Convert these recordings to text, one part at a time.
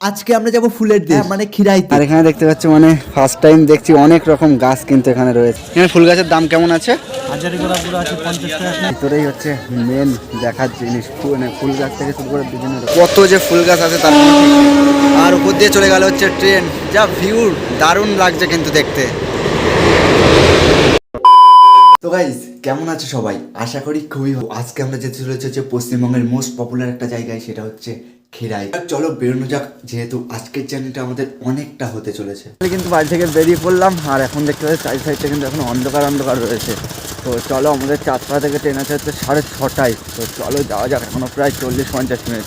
আজকে আমরা যাব ফুলের দেশ। মানে খিরাইতে। আর এখানে দেখতে পাচ্ছি মানে ফার্স্ট টাইম দেখছি অনেক রকম গাছ কিন্তু এখানে রয়েছে। এখানে ফুল গাছের দাম কেমন আছে? হাজারি গোড়া পুরো আছে পঞ্চাশ টাকা ভিতরেই হচ্ছে মেন দেখার জিনিস মানে ফুল গাছ থেকে শুরু করে বিভিন্ন কত যে ফুল গাছ আছে তার আর উপর দিয়ে চলে গেল হচ্ছে ট্রেন যা ভিউ দারুণ লাগছে কিন্তু দেখতে। তো গাইজ কেমন আছো সবাই? আশা করি খুবই ভালো। আজকে আমরা যেতে চলেছি হচ্ছে পশ্চিমবঙ্গের মোস্ট পপুলার একটা জায়গায় সেটা হচ্ছে খিরাই চলো বেরোনো যাক, যেহেতু আজকের জার্নিটা আমাদের অনেকটা হতে চলেছে। কিন্তু বাড়ি থেকে বেরিয়ে পড়লাম, আর এখন দেখতে পাচ্ছি চারি সাইডটা কিন্তু এখন অন্ধকার অন্ধকার রয়েছে। তো চলো, আমাদের চারপাড়া থেকে ট্রেন আছে হচ্ছে সাড়ে ছটায়। তো চলো, যাওয়া যাক, এখনও প্রায় চল্লিশ পঞ্চাশ মিনিট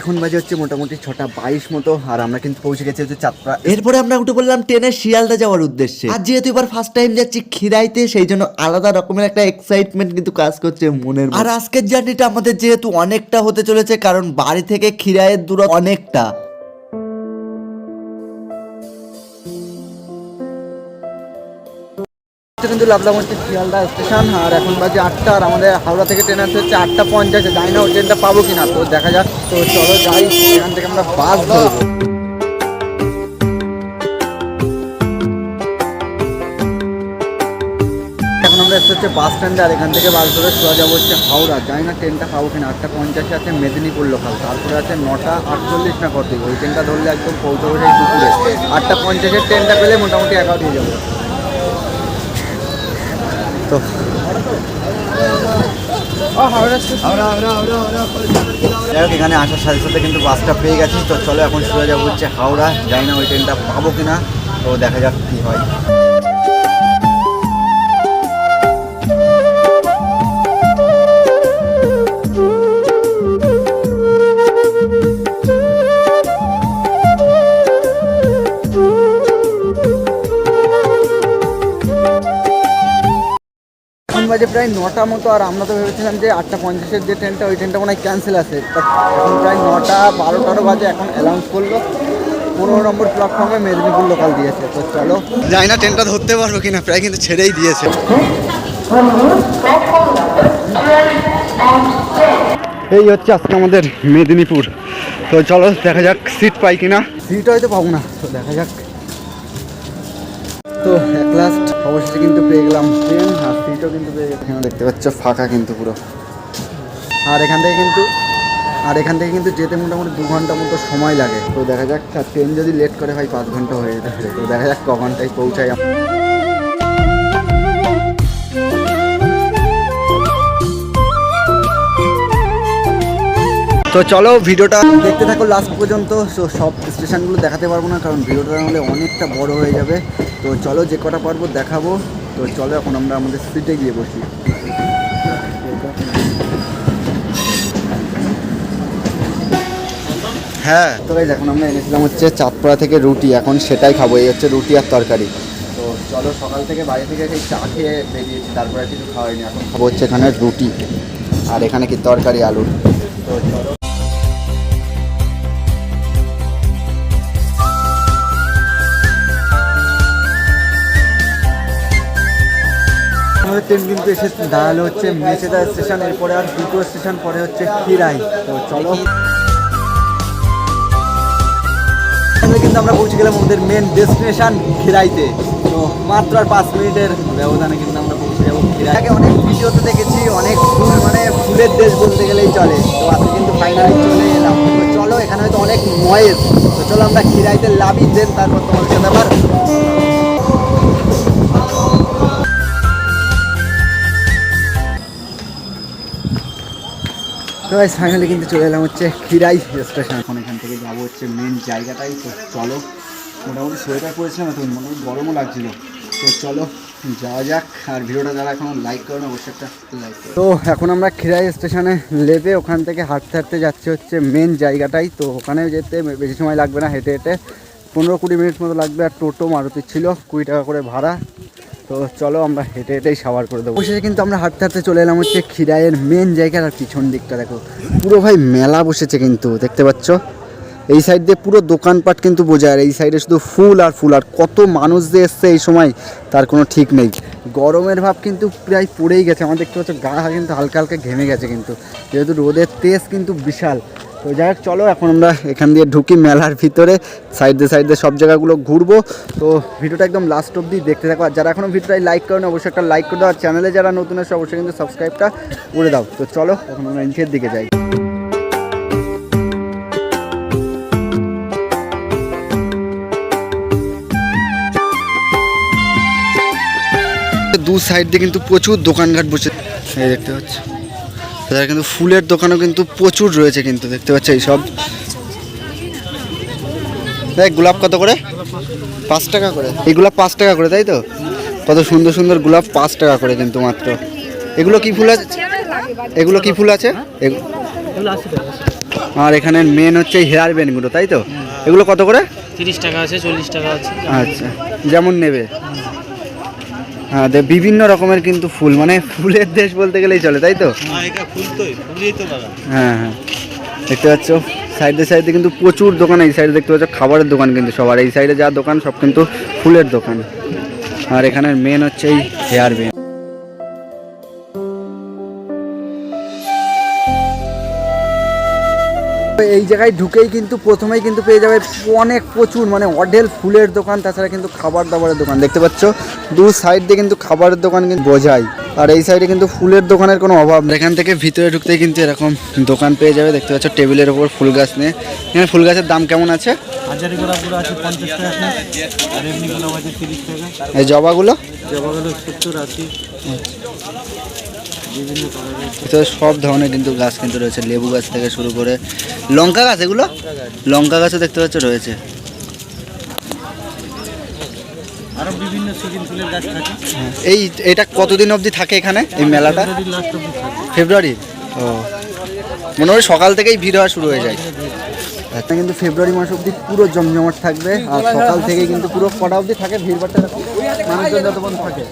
এখন বাজে হচ্ছে মোটামুটি ছটা বাইশ মতো আর আমরা কিন্তু পৌঁছে গেছি হচ্ছে চারপাড়া এরপরে আমরা উঠে বললাম ট্রেনে শিয়ালদা যাওয়ার উদ্দেশ্যে। আর যেহেতু এবার ফার্স্ট টাইম যাচ্ছি খিরাইতে সেই জন্য আলাদা রকমের একটা এক্সাইটমেন্ট কিন্তু কাজ করছে মনের আর আজকের জার্নিটা আমাদের যেহেতু অনেকটা হতে চলেছে কারণ বাড়ি থেকে খিরাইয়ের দূর অনেকটা। কিন্তু হচ্ছে শিয়ালদা স্টেশন, আর এখন বাজে আটটা, আর আমাদের হাওড়া থেকে ট্রেন আছে হচ্ছে আটটা পঞ্চাশে। জানি না ওই ট্রেনটা পাবো কিনা, তো দেখা যাক। তো চলো যাই এখান থেকে আমরা বাস ধরবো। আমরা হচ্ছে বাস স্ট্যান্ডে আর এখান থেকে বাস ধরে সোজা যাব হচ্ছে হাওড়া। জানি না ট্রেনটা পাবো কিনা, আটটা পঞ্চাশে আছে মেদিনীপুর লোকাল তারপরে আছে নটা আটচল্লিশ না কত, ওই ট্রেনটা ধরলে একদম পৌঁছাবো দুপুরে। আটটা পঞ্চাশের ট্রেনটা পেলে মোটামুটি এগারো দিয়ে যাব। তো। যাই এখানে আসার সাথে সাথে কিন্তু বাসটা পেয়ে গেছি। তো চলো এখন সোজা যাব হচ্ছে হাওড়া। যাই না ওই ট্রেনটা পাবো কিনা। তো দেখা যাক কি হয়। বাজে প্রায় নটা মতো আর আমরা তো ভেবেছিলাম যে আটটা পঞ্চাশের যে ট্রেনটা ওই ট্রেনটা মনে হয় ক্যান্সেল আছে। বাট এখন প্রায় নটা বারোটারও বাজে এখন অ্যানাউন্স করল। পনেরো নম্বর প্ল্যাটফর্মে মেদিনীপুর লোকাল দিয়েছে। তো চলো। যাই না ট্রেনটা ধরতে পারব কিনা প্রায় কিন্তু ছেড়েই দিয়েছে। এই হচ্ছে আজকে আমাদের মেদিনীপুর। তো চলো দেখা যাক সিট পাই কিনা। সিট হয়তো পাবো না তো দেখা যাক। তো অবশেষে কিন্তু পেয়ে গেলাম ট্রেন, আর সিটও কিন্তু পেয়ে গেলাম। এখানে দেখতে পাচ্ছ, ফাঁকা কিন্তু পুরো। আর এখান থেকে কিন্তু, আর এখান থেকে কিন্তু যেতে মোটামুটি দু ঘণ্টা মতো সময় লাগে। তো দেখা যাক ট্রেন যদি লেট করে ভাই, পাঁচ ঘণ্টা হয়ে যেতে পারে। তো দেখা যাক ক ঘন্টায় পৌঁছাই তো চলো ভিডিওটা দেখতে থাকো লাস্ট পর্যন্ত। তো সব স্টেশনগুলো দেখাতে পারব না কারণ ভিডিওটা নাহলে অনেকটা বড় হয়ে যাবে। তো চলো যে কটা পারব দেখাবো। তো চলো এখন আমরা আমাদের সিটে গিয়ে বসি। হ্যাঁ তো guys, এখন আমরা এনেছিলাম হচ্ছে চাঁদপাড়া থেকে রুটি। এখন সেটাই খাব এই হচ্ছে রুটি আর তরকারি। তো চলো সকাল থেকে বাড়ি থেকে সেই চা খেয়ে বেরিয়েছি তারপরে কিছু খাওয়াইনি এখন খাব হচ্ছে এখানে রুটি আর এখানে কি তরকারি আলুর তো চলো। আমাদের ট্রেন কিন্তু এসে দাঁড়াল হচ্ছে মেচেদা স্টেশন, এরপরে আর দুটো স্টেশন, পরে হচ্ছে খিরাই। তো চলো। কিন্তু আমরা পৌঁছে গেলাম আমাদের মেন ডেস্টিনেশন খিরাইতে। তো মাত্র আর পাঁচ মিনিটের ব্যবধানে কিন্তু আমরা পৌঁছে যাব খিরাই। আগে অনেক ভিডিওতে দেখেছি, অনেক ফুল মানে ফুলের দেশ বলতে গেলেই চলে। তো আজকে কিন্তু ফাইনালি চলে এলাম। তো চলো, এখানে হয়তো অনেক নয়েজ তো চলো আমরা খিরাইতে লাভি দেন, তারপর তোমাদের সাথে আবার তো ভাই ফাইনালি কিন্তু চলে এলাম হচ্ছে খিরাই স্টেশন এখন এখান থেকে যাব হচ্ছে মেন জায়গাটাই, তো চলো। মোটামুটি সোয়েটার পরেছিলাম এখন মোটামুটি গরমও লাগছিল। তো চলো, যাওয়া যাক। আর ভিডিওটা যারা এখনও লাইক করো না অবশ্যই একটা লাইক তো এখন আমরা খিরাই স্টেশনে লেবে ওখান থেকে হাঁটতে হাঁটতে যাচ্ছে হচ্ছে মেন জায়গাটাই। তো ওখানে যেতে বেশি সময় লাগবে না, হেঁটে হেঁটে পনেরো কুড়ি মিনিট মতো লাগবে। আর টোটো মারুতি ছিল, কুড়ি টাকা করে ভাড়া। তো চলো আমরা হেঁটে হেঁটেই সাবার করে দেবো। অবশেষে কিন্তু আমরা হাঁটতে হাঁটতে চলে এলাম হচ্ছে খিরাইয়ের মেন জায়গার আর পিছন দিকটা, দেখো। পুরো ভাই মেলা বসেছে কিন্তু, দেখতে পাচ্ছ? এই সাইড দিয়ে পুরো দোকানপাট কিন্তু বোঝায় আর এই সাইডে শুধু ফুল আর ফুল, আর কত মানুষ যে এসছে এই সময়, তার কোনো ঠিক নেই। গরমের ভাব কিন্তু প্রায় পড়েই গেছে, আমার দেখতে পাচ্ছ, গা কিন্তু হালকা হালকা ঘেমে গেছে কিন্তু। যেহেতু রোদের তেজ কিন্তু বিশাল তো যাই চলো, এখন আমরা এখান দিয়ে ঢুকি মেলার ভিতরে। সাইডে সাইডে সব জায়গাগুলো ঘুরবো। তো ভিডিওটা একদম লাস্ট অবধি দেখতে থাকো। আর যারা এখনও ভিডিওটাই লাইক করেন, অবশ্যই একটা লাইক করে দাও। চ্যানেলে যারা নতুন আছে, অবশ্যই কিন্তু সাবস্ক্রাইবটা করে দাও। তো চলো, এখন আমরা নিচের দিকে যাই। দু সাইড দিয়ে কিন্তু প্রচুর দোকানঘাট বসে। দেখতে পাচ্ছ। তাছাড়া কিন্তু ফুলের দোকানও কিন্তু প্রচুর রয়েছে কিন্তু দেখতে পাচ্ছ এই সব দেখ গোলাপ কত করে? পাঁচ টাকা করে। এই গোলাপ পাঁচ টাকা করে তাই তো? কত সুন্দর সুন্দর গোলাপ পাঁচ টাকা করে কিন্তু মাত্র। এগুলো কি ফুল আছে? এগুলো কি ফুল আছে? আর এখানে মেন হচ্ছে হেয়ার ব্যান্ডগুলো তাই তো? এগুলো কত করে? তিরিশ টাকা আছে চল্লিশ টাকা আছে। আচ্ছা যেমন নেবে। হ্যাঁ বিভিন্ন রকমের কিন্তু ফুল মানে ফুলের দেশ বলতে গেলেই চলে তাই তো? হ্যাঁ হ্যাঁ দেখতে পাচ্ছ সাইডে সাইডে কিন্তু প্রচুর দোকান এই সাইডে দেখতে পাচ্ছ খাবারের দোকান কিন্তু সবার এই সাইডে যা দোকান সব কিন্তু ফুলের দোকান। আর এখানের মেন হচ্ছে এই হেয়ার ব্যান্ড এই জায়গায় ঢুকেই কিন্তু প্রথমেই কিন্তু পেয়ে যাবে অনেক প্রচুর মানে অডেল ফুলের দোকান তাছাড়া কিন্তু খাবার দাবারের দোকান। দেখতে পাচ্ছ দু সাইড দিয়ে কিন্তু খাবারের দোকান কিন্তু বোঝাই। আর এই সাইডে কিন্তু ফুলের দোকানের কোনো অভাব এখান থেকে ভিতরে ঢুকতেই কিন্তু এরকম দোকান পেয়ে যাবে। দেখতে পাচ্ছ টেবিলের ওপর ফুল গাছ নিয়ে এখানে ফুল গাছের দাম কেমন আছে? এই জবাগুলো জবাগুলো 70 80 তো সব ধরনের কিন্তু গাছ কিন্তু রয়েছে লেবু গাছ থেকে শুরু করে লঙ্কা গাছ এগুলো? লঙ্কা গাছও দেখতে পাচ্ছ রয়েছে। হ্যাঁ, এই এটা কতদিন অবধি থাকে এখানে এই মেলাটা? ফেব্রুয়ারি? ও। মনে হয় সকাল থেকেই ভিড় হওয়া শুরু হয়ে যায়। এটা কিন্তু ফেব্রুয়ারি মাস অবধি পুরো জমজমাট থাকবে আর সকাল থেকেই কিন্তু পুরো কটা অবধি থাকে ভিড়ভাড়টা মানুষজন যত পর্যন্ত থাকে।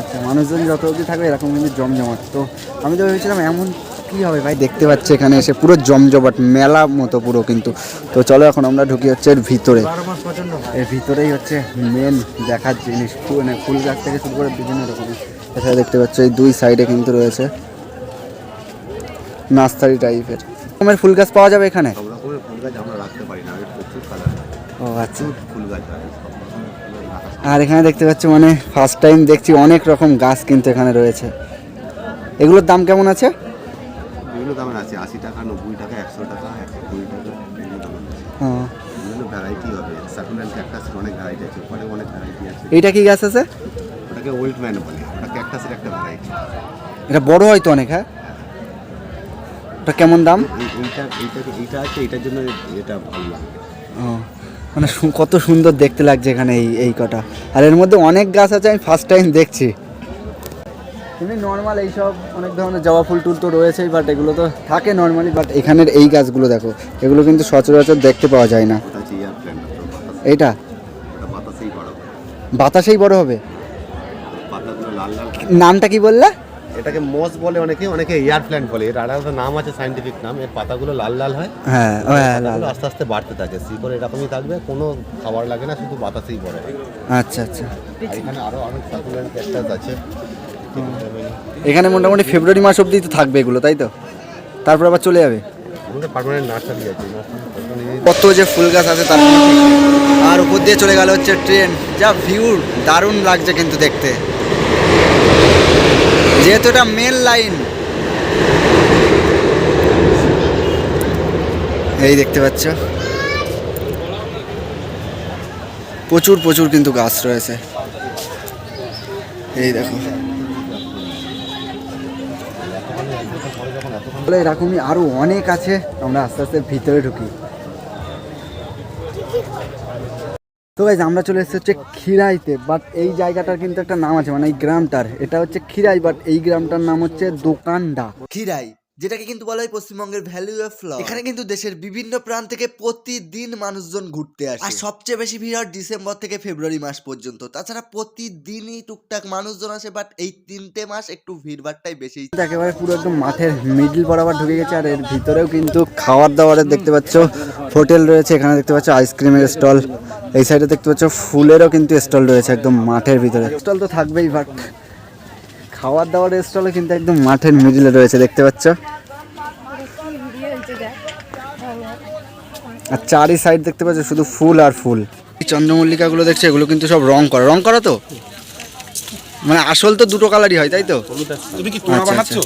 আচ্ছা মানুষজন যত অবধি থাকবে এরকম কিন্তু জমজমাট। তো আমি তো ভেবেছিলাম এমন কি হবে ভাই দেখতে পাচ্ছি এখানে এসে পুরো জমজমাট মেলা মতো পুরো কিন্তু। তো চলো এখন আমরা ঢুকি হচ্ছে এর ভিতরে। এর ভিতরেই হচ্ছে মেন দেখার জিনিস মানে ফুল গাছ থেকে শুরু করে বিভিন্ন রকমের এছাড়া দেখতে পাচ্ছ এই দুই সাইডে কিন্তু রয়েছে নার্সারি টাইপের রকমের ফুল গাছ পাওয়া যাবে এখানে? গাছ আমরা রাখতে পারি না প্রচুর কালার ও আচ্ছা। ফুল গাছ আর এখানে দেখতে পাচ্ছ মানে ফার্স্ট টাইম দেখছি অনেক রকম গাছ কিন্তু এখানে রয়েছে। এগুলোর দাম কেমন আছে? বিভিন্ন দামের আছে আশি টাকা নব্বই টাকা একশো টাকা একশো কুড়ি টাকা বিভিন্ন দামের আছে। বিভিন্ন ভ্যারাইটি হবে। সাকুলেন্ট ক্যাকটাসের অনেক ভ্যারাইটি আছে ওখানে অনেক ভ্যারাইটি আছে। এইটা কি গাছ আছে? ওটাকে ওল্ড ম্যান বলে ওটা ক্যাকটাসের একটা ভ্যারাইটি এটা বড় হয় তো অনেক হ্যাঁ? ওটা কেমন দাম? এইটা এইটাকে এইটা আছে? এটার জন্য এটা ভালো লাগে। ও মানে কত সুন্দর দেখতে লাগছে এখানে এই এই কটা। আর এর মধ্যে অনেক গাছ আছে আমি ফার্স্ট টাইম দেখছি। এমনি নর্মাল এইসব অনেক ধরনের জবা ফুল টুল তো রয়েছেই বাট এগুলো তো থাকে নর্মালি বাট এখানের এই গাছগুলো দেখো এগুলো কিন্তু সচরাচর দেখতে পাওয়া যায় না। এইটা? বাতাসেই বড় বাতাসেই বড় হবে? পাতাগুলো লাল লাল নামটা কি বললে? এটাকে মস বলে অনেকে অনেকে এয়ার প্ল্যান্ট বলে। এর আলাদা নাম আছে সাইন্টিফিক নাম। এর পাতাগুলো লাল লাল হয়। হ্যাঁ হ্যাঁ। আস্তে আস্তে বাড়তে থাকে। শিকড় এরকমই থাকবে কোনো খাবার লাগে না শুধু বাতাসেই হয় আচ্ছা আচ্ছা। এখানে আরও অনেক সাকুলেন্ট ক্যাকটাস আছে। এখানে মোটামুটি ফেব্রুয়ারি মাস অবধি তো থাকবে এগুলো তাই তো? তারপর আবার চলে যাবে? আমাদের পার্মানেন্ট নার্সারি আছে কত যে ফুল গাছ আছে তার। আর উপর দিয়ে চলে গেল হচ্ছে ট্রেন। যা ভিউ দারুণ লাগছে কিন্তু দেখতে। যেহেতু এটা মেন লাইন এই দেখতে পাচ্ছ? প্রচুর প্রচুর কিন্তু গাছ রয়েছে। এই দেখো। এরকমই আরও অনেক আছে। আমরা আস্তে আস্তে ভিতরে ঢুকি। তো গাইজ আমরা চলে এসেছি হচ্ছে খিরাইতে বাট এই জায়গাটার কিন্তু একটা নাম আছে মানে এই গ্রামটার। এটা হচ্ছে খিরাই বাট এই গ্রামটার নাম হচ্ছে দোকানডা। খিরাই যেটাকে কিন্তু বলা হয় পশ্চিমবঙ্গের ভ্যালু অফ ফ্লাওয়ার এখানে কিন্তু দেশের বিভিন্ন প্রান্ত থেকে প্রতিদিন মানুষজন ঘুরতে আসে। আর সবচেয়ে বেশি ভিড় হয় ডিসেম্বর থেকে ফেব্রুয়ারি মাস পর্যন্ত। তাছাড়া প্রতিদিনই টুকটাক মানুষজন আসে বাট এই তিনটে মাস একটু ভিড় ভিড়ভাড়টাই বেশি। একেবারে পুরো একদম মাঠের মিডল বরাবর ঢুকে গেছে আর এর ভিতরেও কিন্তু খাবার দাবারের দেখতে পাচ্ছ হোটেল রয়েছে এখানে দেখতে পাচ্ছ আইসক্রিমের স্টল এই সাইডে দেখতে পাচ্ছ ফুলেরও কিন্তু স্টল রয়েছে একদম মাঠের ভিতরে। স্টল তো থাকবেই বাট খাওয়ার দাওয়ার স্টলও কিন্তু একদম মাঠের মিডিলে রয়েছে দেখতে পাচ্ছ। আর চারি সাইড দেখতে পাচ্ছ শুধু ফুল আর ফুল। এই চন্দ্রমল্লিকাগুলো দেখছ এগুলো কিন্তু সব রং করা। রং করা তো? মানে আসল তো দুটো কালারই হয় তাই তো? তুমি কি আচ্ছা, আচ্ছা।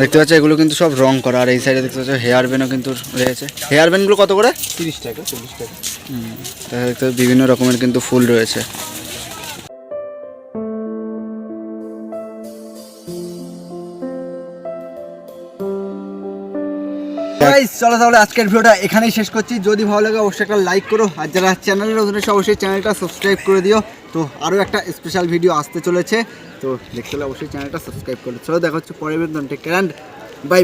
দেখতে পাচ্ছ এগুলো কিন্তু সব রং করা আর এই সাইডে দেখতে পাচ্ছ হেয়ার ব্যানও কিন্তু রয়েছে। হেয়ার ব্যানগুলো কত করে? তিরিশ টাকা চল্লিশ টাকা। দেখা দেখতে পাচ্ছ বিভিন্ন রকমের কিন্তু ফুল রয়েছে। Guys, চলো তাহলে আজকের ভিডিওটা এখানেই শেষ করছি। যদি ভালো লাগে অবশ্যই একটা লাইক করো। আর যারা চ্যানেলের নতুন অবশ্যই চ্যানেলটা সাবস্ক্রাইব করে দিও। তো আরও একটা স্পেশাল ভিডিও আসতে চলেছে। তো দেখতে হলে অবশ্যই চ্যানেলটা সাবস্ক্রাইব করো চলো দেখা হচ্ছে পরের ভিডিও টেক বাই বাই